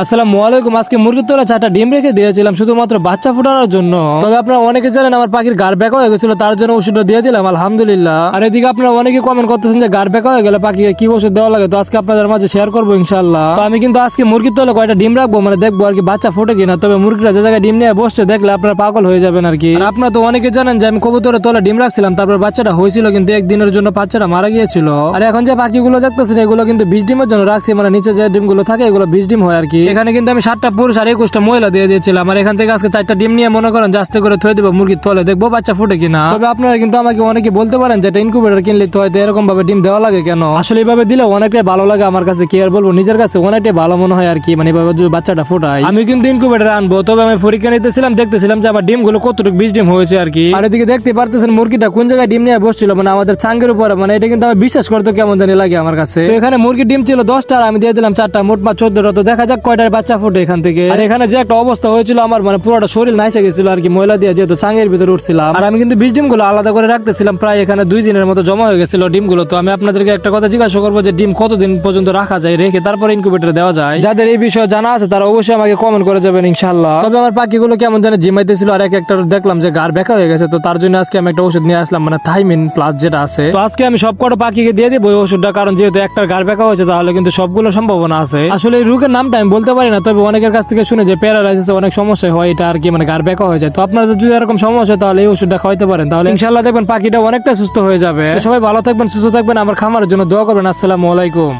আসসালামু আলাইকুম। আজকে মুরগির তোলা চারটা ডিম রেখে দিয়েছিলাম শুধুমাত্র বাচ্চা ফুটানোর জন্য। তবে আপনারা অনেকে জানেন আমার পাখির গার বেঁকা হয়ে গেছিল, তার জন্য ওষুধটা দিয়ে দিলাম, আলহামদুলিল্লাহ। আর এদিকে আপনারা অনেকে কমেন্ট করতেছেন যে গার বেঁকা হয়ে গেলে পাখিকে কি ওষুধ দেওয়া লাগে, তো আজকে আপনাদের মাঝে শেয়ার করব ইনশাল্লাহ তো আমি কিন্তু আজকে মুরগির তোলে কয়টা ডিম রাখব মানে দেখব আর কি বাচ্চা ফুটে কিনা, তবে মুরগিরা যে জায়গায় ডিম নিয়ে বসছে, দেখলে আপনারা পাগল হয়ে যাবেন আর কি। আপনারা তো অনেকে জানেন যে আমি কবুতরের তোলে ডিম রাখছিলাম, তারপর বাচ্চাটা হয়েছিল, কিন্তু একদিনের জন্য বাচ্চাটা মারা গিয়েছিল। আর এখন যে পাখিগুলো দেখতেছেন, এগুলো কিন্তু বিশ ডিমের জন্য রাখছি মানে নিচে যে ডিমগুলো থাকে, এগুলো বিশ ডিম হয় আর কি। এখানে কিন্তু আমি সাতটা পুরুষ আর একুশটা মহিলা দিয়ে দিয়েছিলাম। আর এখান থেকে আজকে চারটা ডিম নিয়ে মনে করেন যে আস্তে করে থয়ে দেবো মুরগির তলে। দেখব বাচ্চা ফুটে কিনা। তবে আপনারা কিন্তু আমাকে অনেকে বলতে পারেন যে এটা ইনকুবেটর কিনলে তো হয়তো এরকম ভাবে ডিম দেওয়া লাগে কেন? আসলে এইভাবে দিলে অনেকটাই ভালো লাগে আমার কাছে, কি আর বলব, নিজের কাছে অনেকটাই ভালো মনে হয় আর কি মানে এভাবে যদি বাচ্চাটা ফোটাই আমি কিন্তু ইনকুবেটর আনব, তবে আমি পরীক্ষা নিতেছিলাম, দেখতেছিলাম যে আমার ডিমগুলো কতটুকু বিশ ডিম হয়েছে আর কি। আর এদিকে দেখতে পারতেছেন মুরগিটা কোন জায়গায় ডিম নিয়ে বসছিল মানে আমাদের চাঙ্গের উপরে মানে এটা কিন্তু আমি বিশ্বাস করতে কেমন জানি লাগে আমার কাছে। এখানে মুরগির ডিম ছিল দশটা, আর আমি দিয়ে দিলাম চারটা, মোট মা চোদ্দটা, তো দেখা যাক কয়টার বাচ্চা ফুটে এখান থেকে। আর এখানে যে একটা অবস্থা হয়েছিল আমার মানে পুরোটা শরীর নাইসে গেছিল আর কি ময়লা দিয়ে যেহেতু চাঙ্গের ভিতরে উঠছিলাম। আর আমি কিন্তু বিশ ডিমগুলো আলাদা করে রাখতেছিলাম প্রায় এখানে দুই দিনের মতো জমা হয়ে গেছিল ডিমগুলো। তো আমি আপনাদেরকে একটা কথা জিজ্ঞাসা করব যে ডিম কতদিন পর্যন্ত রাখা যায় রেখে তারপর ইনকিউবেটরে দেওয়া যায়? যাদের এই বিষয়ে জানা আছে তারা অবশ্যই আমাকে কমেন্ট করে যাবেন ইনশাল্লাহ তবে আমার পাখিগুলো কেমন জানে জিমাইতেছিল আর এক একটা দেখলাম যে গার বেঁকা হয়ে গেছে তো তার জন্য আজকে আমি একটা ওষুধ নিয়ে আসলাম মানে থাইমিন প্লাস যেটা আছে। তো আজকে আমি সব কটা পাখিকে দিয়ে দিব ওই ওষুধটা কারণ যেহেতু একটার গার বেঁকা হয়েছে তাহলে কিন্তু সবগুলো সম্ভাবনা আছে। আসলে এই রোগের নামটা আমি বলতে পারি না, তবে অনেকের কাছ থেকে শুনে যে প্যারালাইসিস অনেক সমস্যা হয়, এটা আর কি মানে গার বেঁকা হয়ে যায়। তো আপনাদের যদি এরকম সমস্যা হয়, তাহলে এই ওষুধটা খাওয়াইতে পারেন। তাহলে ইনশাল্লাহ দেখবেন পাখিটা অনেকটা সুস্থ হয়ে যাবে। সবাই ভালো থাকবেন, সুস্থ থাকবেন, আমার খামারের জন্য দোয়া করবেন। আসসালামু আলাইকুম।